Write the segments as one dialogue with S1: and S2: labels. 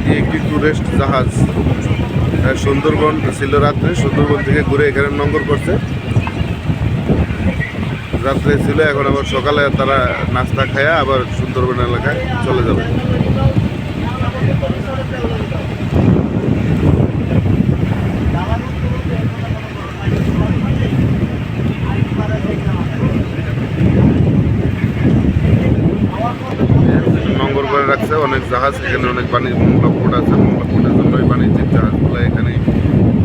S1: Tourist জাহাজ আহ, সুন্দরবন ছিল রাত্রে। সুন্দরবন থেকে ঘুরে এখানে নঙ্গর করছে। রাত্রে ছিল এখন আবার সকালে তারা নাস্তা খায় আবার সুন্দরবন এলাকায় চলে যাবে নঙ্গর করে রাখছে অনেক জাহাজ, এখানে অনেক বাণিজ্য মোংলা পোর্ট আছে মোংলা পোর্টের জন্য বাণিজ্যিক জাহাজগুলো এখানে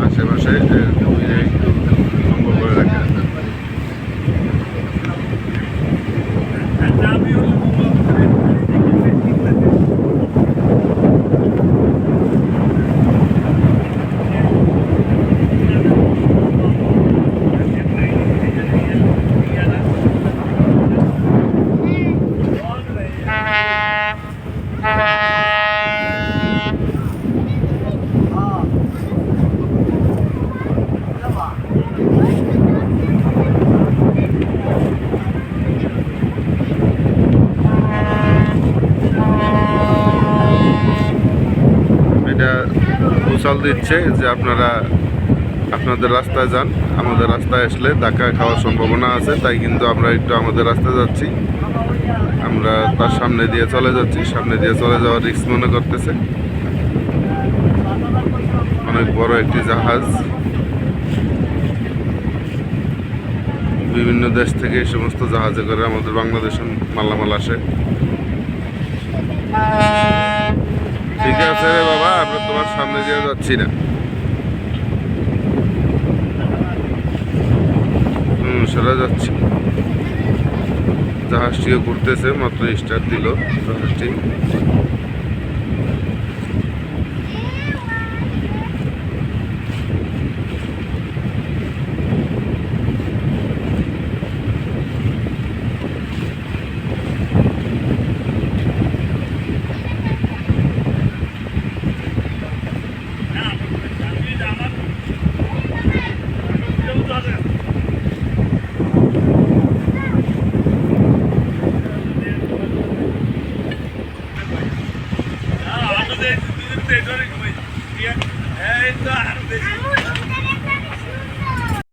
S1: আশেপাশে এ, ডুবিয়ে একটু নঙ্গর করে রাখে এটা উচাল দিচ্ছে যে আপনারা আপনাদের রাস্তায় যান। আমাদের রাস্তায় আসলে ধাক্কা খাওয়ার সম্ভাবনা আছে, তাই কিন্তু আমরা একটু আমাদের রাস্তায় যাচ্ছি। আমরা তার সামনে দিয়ে চলে যাচ্ছি, সামনে দিয়ে চলে যাওয়ার রিস্ক মনে করতেছে। অনেক বড় একটি জাহাজ। বিভিন্ন দেশ থেকে এই সমস্ত জাহাজে করে আমাদের বাংলাদেশে মালামাল আসে। ঠিক আছে আমরা তোমার সামনে দিয়ে যাচ্ছি না। হুম সেটা যাচ্ছি। জাহাজটিও ঘুরতেছে, মাত্র স্টার্ট দিল জাহাজটি। হ্যাঁ এই তো আরও বেশি